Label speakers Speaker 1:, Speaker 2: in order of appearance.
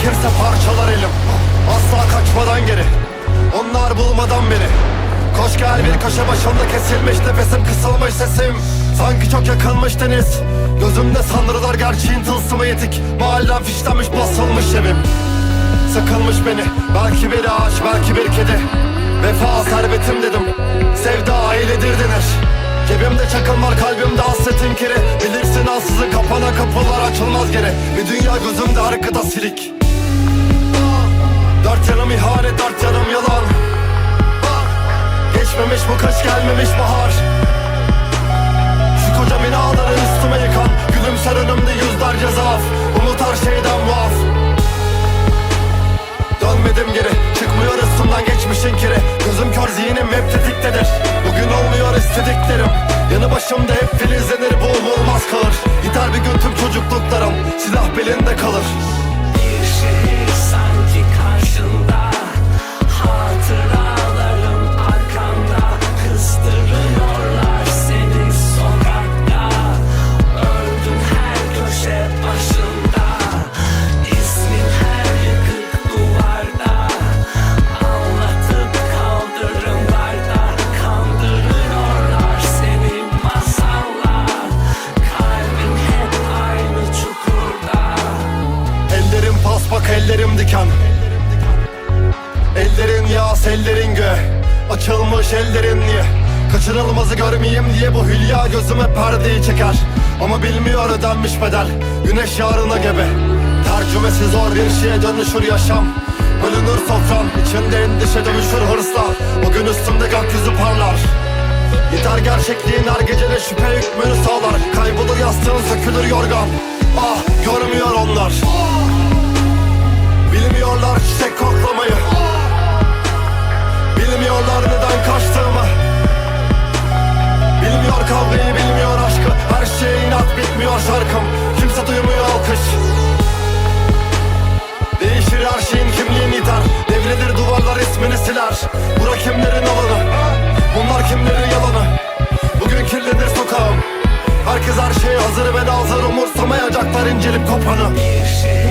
Speaker 1: giderim Asla kaçmadan geri. Onlar bulmadan beni. Koş gel bir köşe başında kesilmiş Nefesim kısılmış sesim. Sanki çok yakınmış deniz. Gözümde sanrılar gerçeğin tılsımı yetik. Mahallem fişlenmiş basılmış evim. Sıkılmış beni. Belki bir ağaç belki bir kedi. Vefa servetim dedim. Sevda ailedir denir. Cebimde çakıl var kalbimde hasretin kiri. Bilirsin ansızın açılmaz geri Bir dünya gözümde arkada silik. Dört yanım ihanet dört yanım yalan. Geçmemiş bu kış gelmemiş bahar. Şu koca binaları üstüme yıkan. Gülümser önümde yüzlerce zaaf Umut her şeyden muaf. Dönmedim geri. Çıkmıyor üstümden geçmişin kiri. Gözüm kör zihnim hep tetiktedir. Bugün olmuyor istediklerim. Yanı başımda hep filizlenir Silah belinde kalır diken Ellerin yağ ellerin gö. Açılmış ellerin niye? Kaçırılmazı görmeyeyim diye bu hülya gözüme perdeyi çeker. Ama bilmiyor ödenmiş bedel Güneş yarına gebe. Tercümesi zor bir şeye dönüşür yaşam. Bölünür sofran içinde endişe dönüşür hırsla. O gün üstümde gökyüzü parlar. Yeter gerçekliğin her gecede şüphe hükmünü sağlar. Kaybolur yastığın sökülür yorgan. Ah görmüyor onlar Bilmiyorlar çiçek koklamayı Bilmiyorlar neden kaçtığımı. Bilmiyor kavgayı bilmiyor aşkı. Her şeye inat bitmiyor şarkım. Kimse duymuyor alkış. Değişir her şeyin kimliğini iter. Devrilir duvarlar ismini siler. Bura kimlerin alanı? Bunlar kimlerin yalanı? Bugün kirlenir sokağım. Herkes her şeye hazır ve nazır Umursamayacaklar incelip kopanı.
Speaker 2: Bir şehir